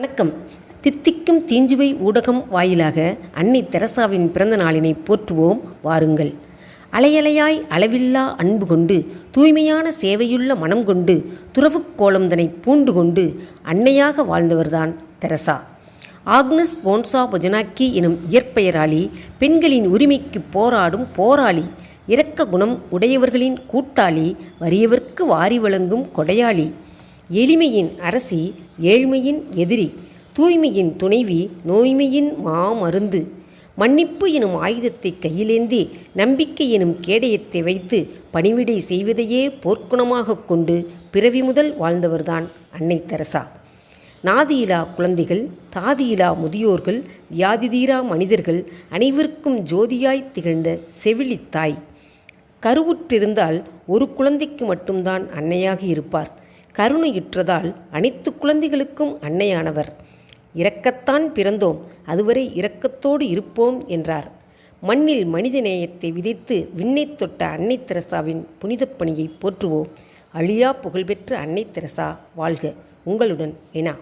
வணக்கம். தித்திக்கும் தீஞ்சுவை ஊடகம் வாயிலாக அன்னை தெரசாவின் பிறந்த நாளினை போற்றுவோம். வாருங்கள். அலையலையாய் அளவில்லா அன்பு கொண்டு தூய்மையான சேவையுள்ள மனம் கொண்டு துறவுக் கோலம்தனை பூண்டு கொண்டு அன்னையாக வாழ்ந்தவர்தான் தெரசா. ஆக்னஸ் போன்சா பொஜனாக்கி எனும் இயற்பெயராளி பெண்களின் உரிமைக்கு போராடும் போராளி இரக்க குணம் உடையவர்களின் கூட்டாளி வறியவர்க்கு வாரி வழங்கும் கொடையாளி எளிமையின் அரசி ஏழ்மையின் எதிரி தூய்மையின் துணைவி நோய்மையின் மாமருந்து. மன்னிப்பு எனும் ஆயுதத்தை கையிலேந்தி நம்பிக்கை எனும் கேடயத்தை வைத்து பணிவிடை செய்வதையே போர்க்குணமாகக் கொண்டு பிறவி முதல் வாழ்ந்தவர்தான் அன்னை தெரசா. நாதியிலா குழந்தைகள் தாதியிலா முதியோர்கள் வியாதிதீரா மனிதர்கள் அனைவருக்கும் ஜோதியாய் திகழ்ந்த செவிலித்தாய் கருவுற்றிருந்தால் ஒரு குழந்தைக்கு மட்டும்தான் அன்னையாக இருப்பார். கருணையுற்றதால் அனைத்து குழந்தைகளுக்கும் அன்னையானவர். இரக்கத்தான் பிறந்தோம் அதுவரை இரக்கத்தோடு இருப்போம் என்றார். மண்ணில் மனித நேயத்தை விதைத்து விண்ணை தொட்ட அன்னை தெரசாவின் புனிதப் பணியை போற்றுவோம். அழியா புகழ்பெற்ற அன்னை தெரசா வாழ்க. உங்களுடன் வினா